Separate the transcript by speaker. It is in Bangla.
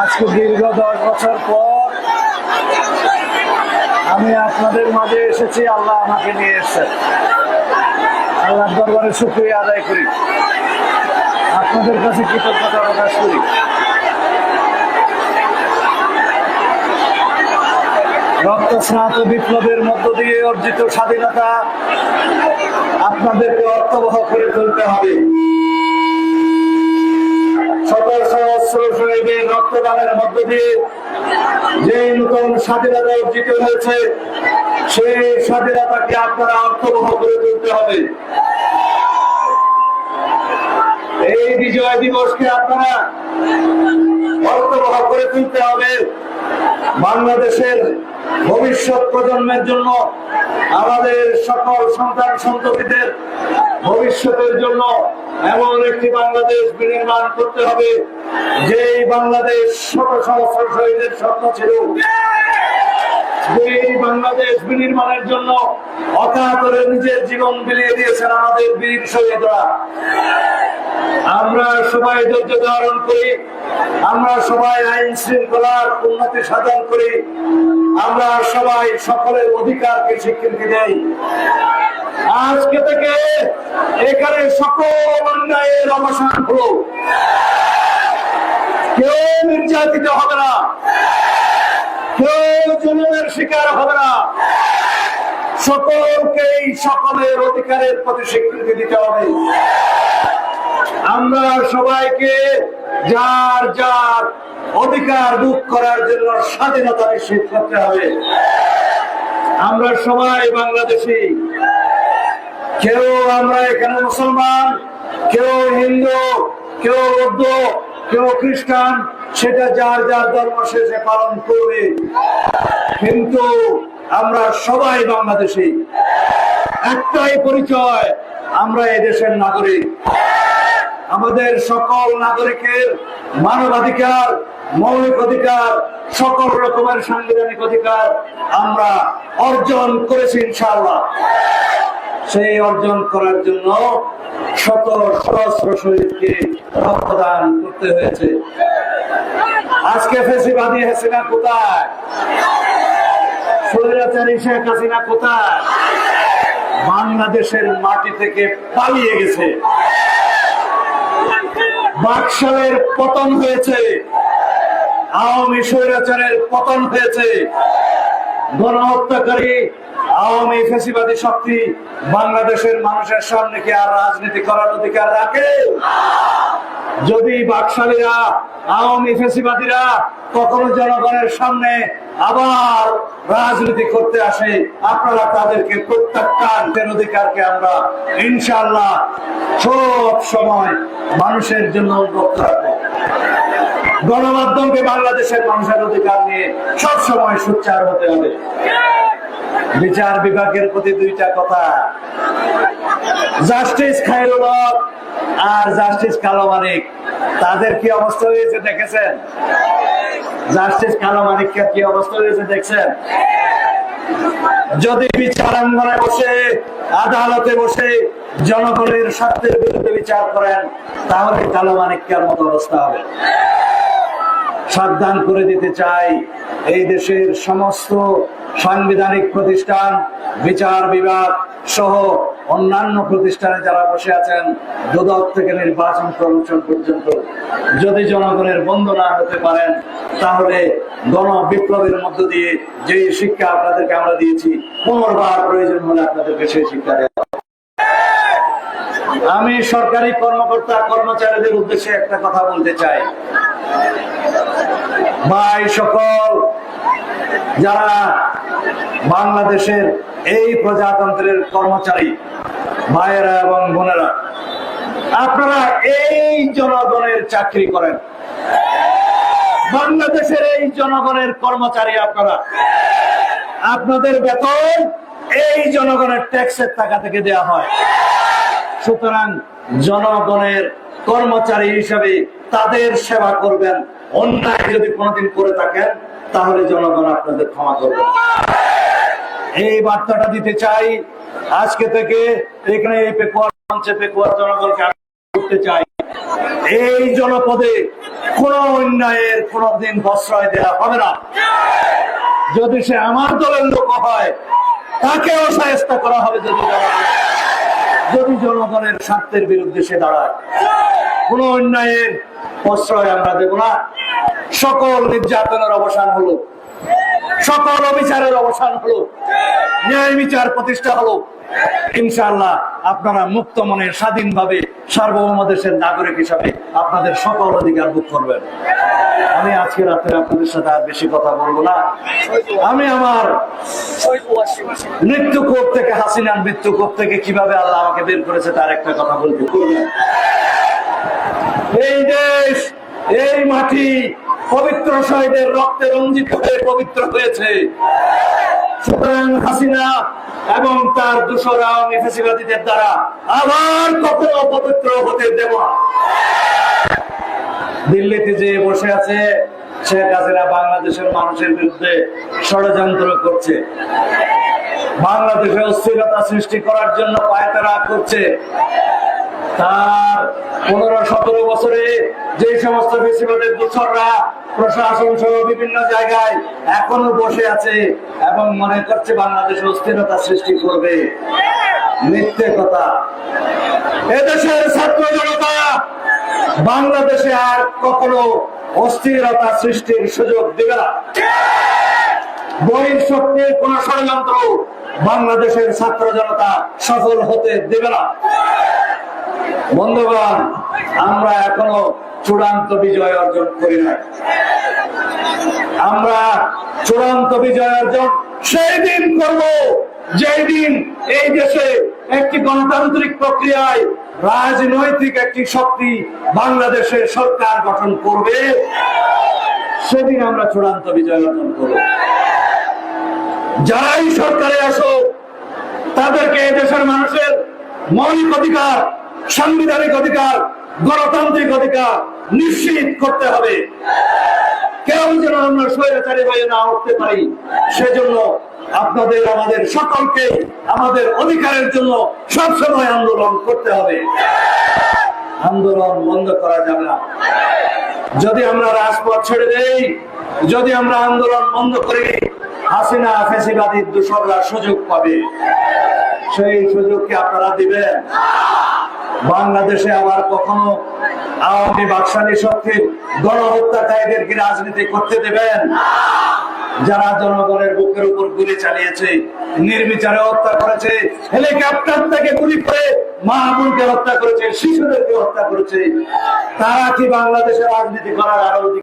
Speaker 1: আজকে দীর্ঘ দশ বছর পর আমি আপনাদের মাঝে এসেছি, আল্লাহ আমাকে নিয়ে এসেছেন আল্লাহর দরবারে শুক্রিয়া আদায় করি। আপনাদের কাছে কৃতজ্ঞতা প্রকাশ করি। রক্তস্নাত বিপ্লবের মধ্য দিয়ে অর্জিত স্বাধীনতা আপনাদেরকে অর্থবহ করে তুলতে হবে। মধ্য দিয়ে যে স্বাধীনতা অর্জিত হয়েছে, সেই স্বাধীনতাকে আপনারা করে তুলতে হবে। এই বিজয় দিবসকে আপনারা অর্থবহ করে তুলতে হবে। বাংলাদেশের ভবিষ্যৎ প্রজন্মের জন্য, আমাদের সকল সন্তান সন্ততিদের ভবিষ্যতের জন্য এমন একটি বাংলাদেশ বিনির্মাণ করতে হবে, যেই বাংলাদেশ শত সহস্র শহীদের স্বপ্ন ছিল। যেই বাংলাদেশ বিনির্মাণের জন্য অকাতরে নিজের জীবন বিলিয়ে দিয়েছেন আমাদের বীর শহীদরা। আমরা সবাই ধৈর্য ধারণ করি, আমরা সবাই আইন শৃঙ্খলার উন্নতি সাধন করি, আমরা সবাই সকলের অধিকারকে স্বীকৃতি দেই। আজকে থেকে এখানে সকল অন্যায়ের অবসান হলো। কেউ নির্যাতিত হবে না। কেউ জুলুমের শিকার হবে না। সকলকেই সকলের অধিকারের প্রতি স্বীকৃতি দিতে হবে। আমরা সবাইকে যার যার অধিকার বুক করার জন্য স্বাধীনতা নিশ্চিত করতে হবে। আমরা সবাই বাংলাদেশি। কেউ আমরা এখানে মুসলমান, কেউ হিন্দু, কেউ বৌদ্ধ, কেউ খ্রিস্টান, সেটা যার যার ধর্ম শেষে পালন করবে। কিন্তু আমরা সবাই বাংলাদেশি। একটাই পরিচয়, আমরা এদেশের নাগরিক। আমাদের সকল নাগরিকের মানবাধিকার, মৌলিক অধিকার, সকল রকমের সাংবিধানিক অধিকার আমরা অর্জন করেছি ইনশাআল্লাহ। সেই অর্জন করার জন্য শত সহস্র শহীদকে রক্তদান করতে হয়েছে। আজকে ফেসিবাদী হাসিনা কোথায়? স্বৈরাচারী শেখ কোথায়? বাংলাদেশের মাটি থেকে পালিয়ে গেছে। বাকশালের পতন হয়েছে। আওয়ামী স্বৈরাচারের পতন হয়েছে। গণহত্যাকারী, আওয়ামী ফেসিবাদী শক্তি বাংলাদেশের মানুষের সামনে কি আর রাজনীতি করার অধিকার রাখে? যদি বাকশালীরা, আওয়ামী ফেসিবাদীরা কখনো জনগণের সামনে আবার রাজনীতি করতে আসে, আপনারা তাদেরকে প্রত্যাখ্যান অধিকারকে আমরা ইনশাল্লাহ সব সময় মানুষের জন্য উন্মুক্ত রাখব। গণমাধ্যমকে বাংলাদেশের মানুষের অধিকার নিয়ে সব সময় সোচ্চার হতে হবে। বিচার বিভাগের প্রতি দুইটা কথা। জাস্টিস খায়রুল হক আর জাস্টিস কালো মানিক, তাদের কি অবস্থা হয়েছে দেখেছেন? জাস্টিস কালো মানিকের কি অবস্থা হয়েছে দেখছেন? যদি বিচারাঙ্গনে বসে, আদালতে বসে জনগণের স্বার্থের বিরুদ্ধে বিচার করেন, তাহলে কালো মানিকের মতো অবস্থা হবে সাবধান করে দিতে চাই এই দেশের সমস্ত সাংবিধানিক প্রতিষ্ঠান, বিচার বিভাগ সহ অন্যান্য প্রতিষ্ঠানে যারা বসে আছেন দুদক থেকে নির্বাচন কমিশন পর্যন্ত যদি জনগণের বন্ধ না হতে পারেন, তাহলে গণ বিপ্লবের মধ্য দিয়ে যে শিক্ষা আপনাদেরকে আমরা দিয়েছি, পুনর্বার প্রয়োজন হলে আপনাদেরকে সেই শিক্ষা দেওয়া আমি সরকারি কর্মকর্তা, কর্মচারীদের উদ্দেশ্যে একটা কথা বলতে চাই। ভাই, সকল যারা বাংলাদেশের এই প্রজাতন্ত্রের কর্মচারী ভাইয়েরা এবং বোনেরা, আপনারা এই জনগণের চাকরি করেন। বাংলাদেশের এই জনগণের কর্মচারী আপনারা। আপনাদের বেতন এই জনগণের ট্যাক্সের টাকা থেকে দেয়া হয়। সুতরাং জনগণের কর্মচারী হিসাবে তাদের সেবা করবেন। অন্যায় যদি কোনোদিন করে থাকেন, তাহলে জনগণ আপনাদের ক্ষমা করবে। এই বার্তাটা দিতে চাই। আজকে থেকে এখানে এই পেকুয়ার মঞ্চে পেকুয়ার জনগণকে করতে চাই, এই জনপদে কোন অন্যায়ের কোনদিন প্রশ্রয় দেওয়া হবে না। যদি সে আমার দলের লোক হয়, তাকেও সাহেস্তা করা হবে যদি যদি জনগণের স্বার্থের বিরুদ্ধে সে দাঁড়ায়, কোন অন্যায়ের প্রশ্রয় আমরা দেব না। সকল নির্যাতনের অবসান হলো। সকল অবিচারের অবসান হলো। ন্যায় বিচার প্রতিষ্ঠা হলো। ইনশাআল্লাহ আপনারা মুক্ত মনে স্বাধীনভাবে সার্বভৌম দেশের নাগরিক হিসাবে আপনাদের সকল অধিকার ভোগ করবেন। আমি আজকে রাত্রে আপনাদের সাথে আর বেশি কথা বলব না। আমি আমার মৃত্যুকূপ থেকে, হাসিনার মৃত্যুকূপ থেকে কীভাবে আল্লাহ আমাকে বের করেছে তার একটা কথা বলতে এই দেশ, এই মাটি পবিত্র শহীদের রক্তে রঞ্জিত হয়ে পবিত্র হয়েছে। সুতরাং হাসিনা এবং তার ফেসিবাদীদের দ্বারা আবার কখনো পবিত্র হতে দেব দিল্লিতে যে বসে আছে শেখ হাসিনা বাংলাদেশের মানুষের বিরুদ্ধে ষড়যন্ত্র করছে। বাংলাদেশে অস্থিরতা সৃষ্টি করার জন্য পায়তারা করছে। তার পনেরো সতেরো বছরে যে সমস্ত বেশিরভাগের দূষররা প্রশাসন সহ বিভিন্ন জায়গায় এখনও বসে আছে এবং মনে করছে বাংলাদেশে অস্থিরতা সৃষ্টি করবে। মিথ্যে কথা। এদেশের ছাত্র জনতা, বাংলাদেশে আর কখনো অস্থিরতা সৃষ্টির সুযোগ দেবে না। বহিঃশক্তির কোন ষড়যন্ত্র বাংলাদেশের ছাত্র জনতা সফল হতে দেবে না। বন্ধুগণ, আমরা এখনও চূড়ান্ত বিজয় অর্জন করি নাই। আমরা চূড়ান্ত বিজয় অর্জন সেই দিন করব, যেই দিন এই দেশে একটি গণতান্ত্রিক প্রক্রিয়ায় রাজনৈতিক একটি শক্তি বাংলাদেশের সরকার গঠন করবে, সেদিন আমরা চূড়ান্ত বিজয় অর্জন করব। যারাই সরকারে আসো তাদেরকে দেশের মানুষের মৌলিক অধিকার, সাংবিধানিক অধিকার, গণতান্ত্রিক অধিকার নিশ্চিত করতে হবে। কেউ যেন আমরা স্বৈরাচারী হয়ে না উঠতে পারি, সেজন্য আপনাদের, আমাদের সকলকে আমাদের অধিকারের জন্য সবসময় আন্দোলন করতে হবে। আন্দোলন বন্ধ করা যাবে না। যদি আমরা রাজপথ ছেড়ে দেই, যদি আমরা আন্দোলন বন্ধ করি, হাসিনা ফেসিবাদীর দূষররা সুযোগ পাবে। সেই সুযোগ কি আপনারা দিবেন। বাংলাদেশে আবার কখনো আওয়ামী বাকশালী শক্তির গণহত্যাকারীদের কি রাজনীতি করতে দেবেন? যারা জনগণের বুকের উপর গুলি চালিয়েছে, নির্বিচারে হত্যা করেছে, হেলিকপ্টার থেকে গুলি করে মা হত্যা করেছে, শিশুদেরকে হত্যা করেছে, তারা কি বাংলাদেশে রাজনীতি করার আরও